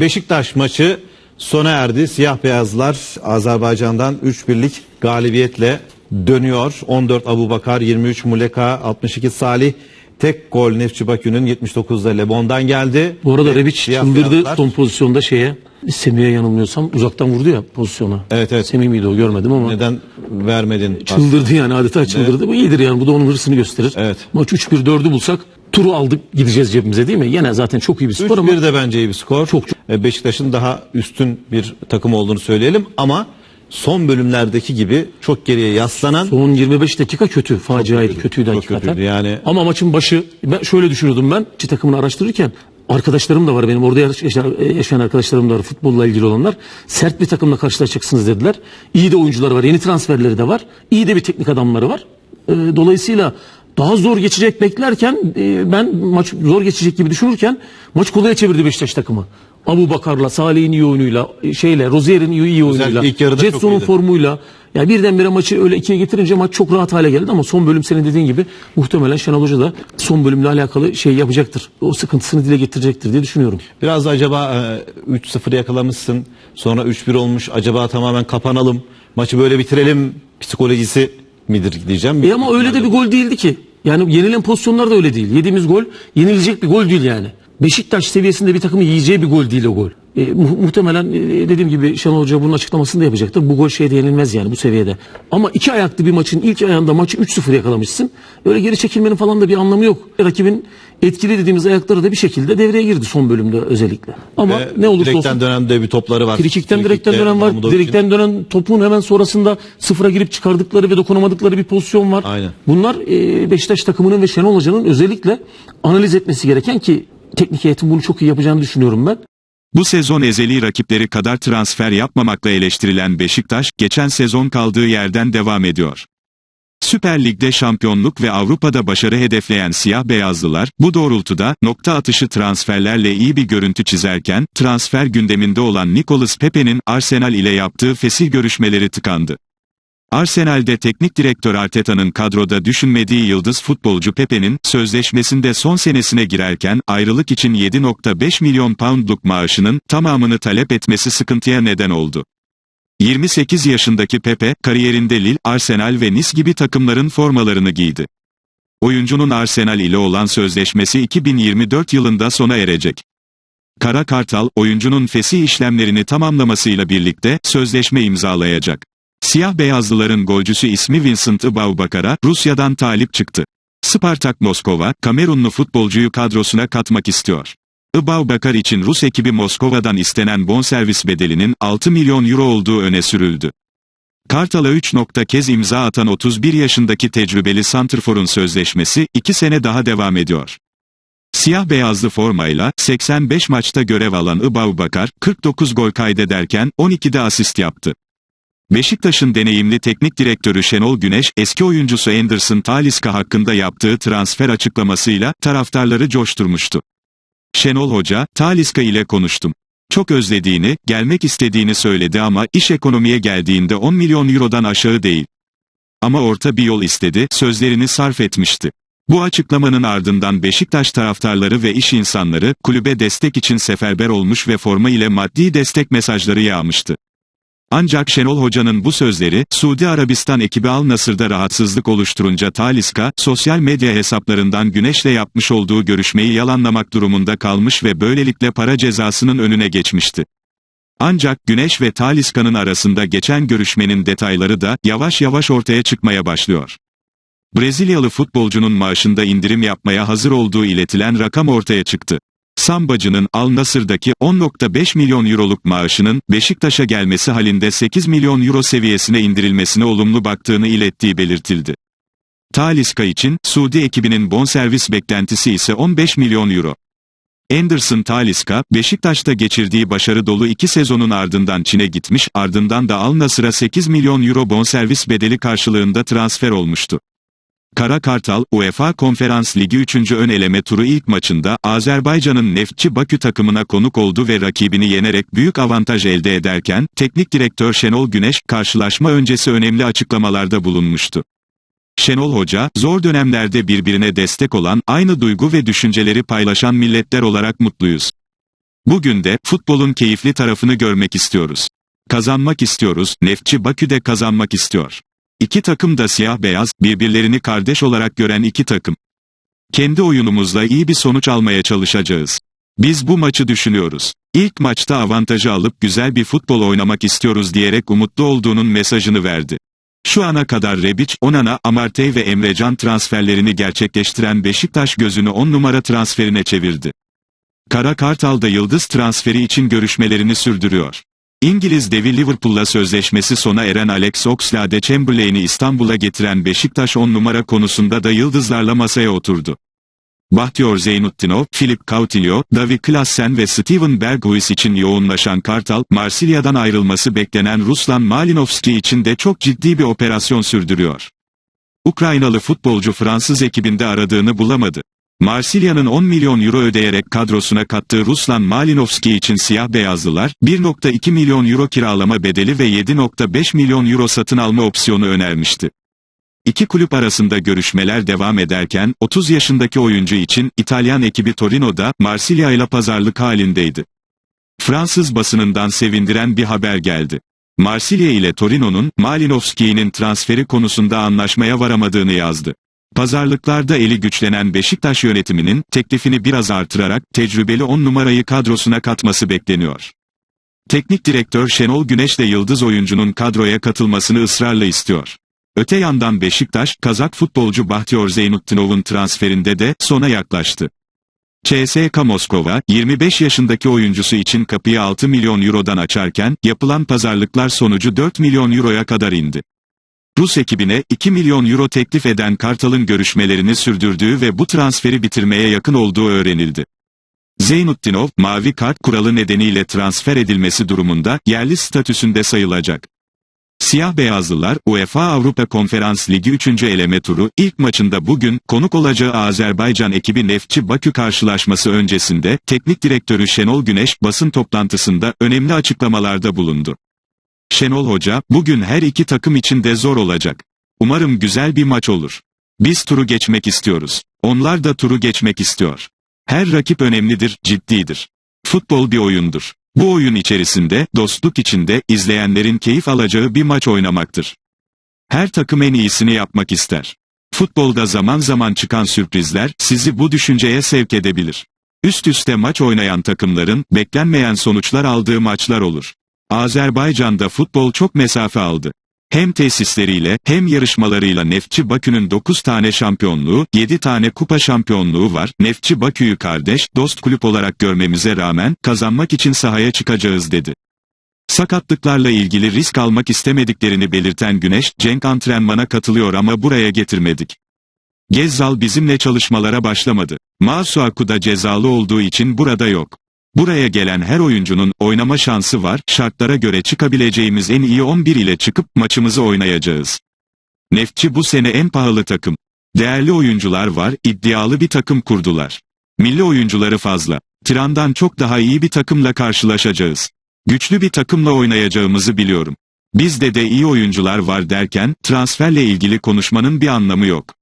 Beşiktaş maçı sona erdi. Siyah beyazlar Azerbaycan'dan 3-1'lik galibiyetle dönüyor. 14 Abu Bakar, 23 Muleka, 62 Salih. Tek gol Nefçi Bakü'nün 79'da Lebon'dan geldi. Bu arada Rebic çıldırdı beyazlar- son pozisyonda şeye. Semih'e yanılmıyorsam uzaktan vurdu ya pozisyona. Evet, evet. Semih miydi o görmedim ama. Neden vermedin? Çıldırdı yani adeta çıldırdı. Bu iyidir yani bu da onun hırsını gösterir. Evet. Maç 3-1 4'ü bulsak turu aldık gideceğiz cebimize değil mi? Yine zaten çok iyi bir skor ama 3-1 de bence iyi bir skor. Çok, çok. Beşiktaş'ın daha üstün bir takım olduğunu söyleyelim ama son bölümlerdeki gibi çok geriye yaslanan son 25 dakika kötü. Faciaydı. kötüydü Çok hakikaten. kötüydü yani. Ama maçın başı ben şöyle düşünüyordum ben. İki takımını araştırırken arkadaşlarım da var benim orada yaşayan, yaşayan arkadaşlarım da var futbolla ilgili olanlar. Sert bir takımla karşılaşacaksınız dediler. İyi de oyuncular var. Yeni transferleri de var. İyi de bir teknik adamları var. Ee, dolayısıyla daha zor geçecek beklerken e, ben maç zor geçecek gibi düşünürken maç kolaya çevirdi Beşiktaş takımı. Abu Bakar'la, Salih'in iyi oyunuyla, e, şeyle, Rozier'in iyi, oyunuyla, Jetson'un formuyla. Ya birdenbire maçı öyle ikiye getirince maç çok rahat hale geldi ama son bölüm senin dediğin gibi muhtemelen Şenol Hoca da son bölümle alakalı şey yapacaktır. O sıkıntısını dile getirecektir diye düşünüyorum. Biraz da acaba e, 3-0 yakalamışsın sonra 3-1 olmuş acaba tamamen kapanalım maçı böyle bitirelim psikolojisi midir diyeceğim. E ama öyle de bir gol değildi ki. Yani yenilen pozisyonlar da öyle değil. Yediğimiz gol yenilecek bir gol değil yani. Beşiktaş seviyesinde bir takımı yiyeceği bir gol değil o gol. E, mu- muhtemelen e, dediğim gibi Şenol Hoca bunun açıklamasını da yapacaktır. Bu gol şeyde yenilmez yani bu seviyede. Ama iki ayaklı bir maçın ilk ayağında maçı 3-0 yakalamışsın. Öyle geri çekilmenin falan da bir anlamı yok. Rakibin etkili dediğimiz ayakları da bir şekilde devreye girdi son bölümde özellikle. Ama Ve ne olursa direkten olsun. dönen de bir topları var. Frikikten Frikikte direkten dönen var. Direkten dönen topun hemen sonrasında sıfıra girip çıkardıkları ve dokunamadıkları bir pozisyon var. Aynen. Bunlar e, Beşiktaş takımının ve Şenol Hoca'nın özellikle analiz etmesi gereken ki teknik heyetin bunu çok iyi yapacağını düşünüyorum ben. Bu sezon ezeli rakipleri kadar transfer yapmamakla eleştirilen Beşiktaş, geçen sezon kaldığı yerden devam ediyor. Süper Lig'de şampiyonluk ve Avrupa'da başarı hedefleyen siyah beyazlılar, bu doğrultuda nokta atışı transferlerle iyi bir görüntü çizerken, transfer gündeminde olan Nicolas Pepe'nin Arsenal ile yaptığı fesih görüşmeleri tıkandı. Arsenal'de teknik direktör Arteta'nın kadroda düşünmediği yıldız futbolcu Pepe'nin sözleşmesinde son senesine girerken ayrılık için 7.5 milyon poundluk maaşının tamamını talep etmesi sıkıntıya neden oldu. 28 yaşındaki Pepe, kariyerinde Lille, Arsenal ve Nice gibi takımların formalarını giydi. Oyuncunun Arsenal ile olan sözleşmesi 2024 yılında sona erecek. Kara Kartal, oyuncunun fesih işlemlerini tamamlamasıyla birlikte sözleşme imzalayacak. Siyah beyazlıların golcüsü ismi Vincent Ibaubakar'a Rusya'dan talip çıktı. Spartak Moskova, Kamerunlu futbolcuyu kadrosuna katmak istiyor. Ibaubakar için Rus ekibi Moskova'dan istenen bonservis bedelinin 6 milyon euro olduğu öne sürüldü. Kartal'a 3 nokta kez imza atan 31 yaşındaki tecrübeli Santrfor'un sözleşmesi 2 sene daha devam ediyor. Siyah beyazlı formayla 85 maçta görev alan Ibaubakar 49 gol kaydederken 12'de asist yaptı. Beşiktaş'ın deneyimli teknik direktörü Şenol Güneş, eski oyuncusu Anderson Talisca hakkında yaptığı transfer açıklamasıyla taraftarları coşturmuştu. Şenol Hoca, Talisca ile konuştum. Çok özlediğini, gelmek istediğini söyledi ama iş ekonomiye geldiğinde 10 milyon eurodan aşağı değil. Ama orta bir yol istedi, sözlerini sarf etmişti. Bu açıklamanın ardından Beşiktaş taraftarları ve iş insanları, kulübe destek için seferber olmuş ve forma ile maddi destek mesajları yağmıştı. Ancak Şenol Hoca'nın bu sözleri, Suudi Arabistan ekibi Al Nasır'da rahatsızlık oluşturunca Taliska, sosyal medya hesaplarından Güneş'le yapmış olduğu görüşmeyi yalanlamak durumunda kalmış ve böylelikle para cezasının önüne geçmişti. Ancak Güneş ve Taliska'nın arasında geçen görüşmenin detayları da yavaş yavaş ortaya çıkmaya başlıyor. Brezilyalı futbolcunun maaşında indirim yapmaya hazır olduğu iletilen rakam ortaya çıktı. Sambacı'nın Al Nasır'daki 10.5 milyon euroluk maaşının Beşiktaş'a gelmesi halinde 8 milyon euro seviyesine indirilmesine olumlu baktığını ilettiği belirtildi. Taliska için Suudi ekibinin bonservis beklentisi ise 15 milyon euro. Anderson Taliska, Beşiktaş'ta geçirdiği başarı dolu iki sezonun ardından Çin'e gitmiş, ardından da Al Nasır'a 8 milyon euro bonservis bedeli karşılığında transfer olmuştu. Kara Kartal, UEFA Konferans Ligi 3. ön eleme turu ilk maçında Azerbaycan'ın Neftçi Bakü takımına konuk oldu ve rakibini yenerek büyük avantaj elde ederken, teknik direktör Şenol Güneş, karşılaşma öncesi önemli açıklamalarda bulunmuştu. Şenol Hoca, zor dönemlerde birbirine destek olan, aynı duygu ve düşünceleri paylaşan milletler olarak mutluyuz. Bugün de futbolun keyifli tarafını görmek istiyoruz. Kazanmak istiyoruz, Nefçi Bakü'de kazanmak istiyor. İki takım da siyah beyaz, birbirlerini kardeş olarak gören iki takım. Kendi oyunumuzla iyi bir sonuç almaya çalışacağız. Biz bu maçı düşünüyoruz. İlk maçta avantajı alıp güzel bir futbol oynamak istiyoruz diyerek umutlu olduğunun mesajını verdi. Şu ana kadar Rebic, Onana, Amartey ve Emrecan transferlerini gerçekleştiren Beşiktaş gözünü 10 numara transferine çevirdi. Kara Kartal da yıldız transferi için görüşmelerini sürdürüyor. İngiliz devi Liverpool'la sözleşmesi sona eren Alex Oxlade-Chamberlain'i İstanbul'a getiren Beşiktaş 10 numara konusunda da yıldızlarla masaya oturdu. Bahtiyor Zeynutdinov, Filip Coutinho, Davi Klassen ve Steven Berghuis için yoğunlaşan Kartal, Marsilya'dan ayrılması beklenen Ruslan Malinovski için de çok ciddi bir operasyon sürdürüyor. Ukraynalı futbolcu Fransız ekibinde aradığını bulamadı. Marsilya'nın 10 milyon euro ödeyerek kadrosuna kattığı Ruslan Malinovski için siyah beyazlılar, 1.2 milyon euro kiralama bedeli ve 7.5 milyon euro satın alma opsiyonu önermişti. İki kulüp arasında görüşmeler devam ederken, 30 yaşındaki oyuncu için İtalyan ekibi Torino'da Marsilya ile pazarlık halindeydi. Fransız basınından sevindiren bir haber geldi. Marsilya ile Torino'nun Malinovski'nin transferi konusunda anlaşmaya varamadığını yazdı. Pazarlıklarda eli güçlenen Beşiktaş yönetiminin teklifini biraz artırarak tecrübeli 10 numarayı kadrosuna katması bekleniyor. Teknik direktör Şenol Güneş de yıldız oyuncunun kadroya katılmasını ısrarla istiyor. Öte yandan Beşiktaş, Kazak futbolcu Bahtiyor Zeynutdinov'un transferinde de sona yaklaştı. CSKA Moskova, 25 yaşındaki oyuncusu için kapıyı 6 milyon eurodan açarken, yapılan pazarlıklar sonucu 4 milyon euroya kadar indi. Rus ekibine 2 milyon euro teklif eden Kartal'ın görüşmelerini sürdürdüğü ve bu transferi bitirmeye yakın olduğu öğrenildi. Zeynutdinov, mavi kart kuralı nedeniyle transfer edilmesi durumunda yerli statüsünde sayılacak. Siyah beyazlılar UEFA Avrupa Konferans Ligi 3. eleme turu ilk maçında bugün konuk olacağı Azerbaycan ekibi Neftçi Bakü karşılaşması öncesinde teknik direktörü Şenol Güneş basın toplantısında önemli açıklamalarda bulundu. Şenol Hoca, bugün her iki takım için de zor olacak. Umarım güzel bir maç olur. Biz turu geçmek istiyoruz. Onlar da turu geçmek istiyor. Her rakip önemlidir, ciddidir. Futbol bir oyundur. Bu oyun içerisinde, dostluk içinde, izleyenlerin keyif alacağı bir maç oynamaktır. Her takım en iyisini yapmak ister. Futbolda zaman zaman çıkan sürprizler, sizi bu düşünceye sevk edebilir. Üst üste maç oynayan takımların, beklenmeyen sonuçlar aldığı maçlar olur. Azerbaycan'da futbol çok mesafe aldı. Hem tesisleriyle hem yarışmalarıyla Neftçi Bakü'nün 9 tane şampiyonluğu, 7 tane kupa şampiyonluğu var. Neftçi Bakü'yü kardeş, dost kulüp olarak görmemize rağmen kazanmak için sahaya çıkacağız dedi. Sakatlıklarla ilgili risk almak istemediklerini belirten Güneş, Cenk antrenmana katılıyor ama buraya getirmedik. Gezzal bizimle çalışmalara başlamadı. Masuaku da cezalı olduğu için burada yok. Buraya gelen her oyuncunun oynama şansı var, şartlara göre çıkabileceğimiz en iyi 11 ile çıkıp maçımızı oynayacağız. Neftçi bu sene en pahalı takım. Değerli oyuncular var, iddialı bir takım kurdular. Milli oyuncuları fazla. Tiran'dan çok daha iyi bir takımla karşılaşacağız. Güçlü bir takımla oynayacağımızı biliyorum. Bizde de iyi oyuncular var derken, transferle ilgili konuşmanın bir anlamı yok.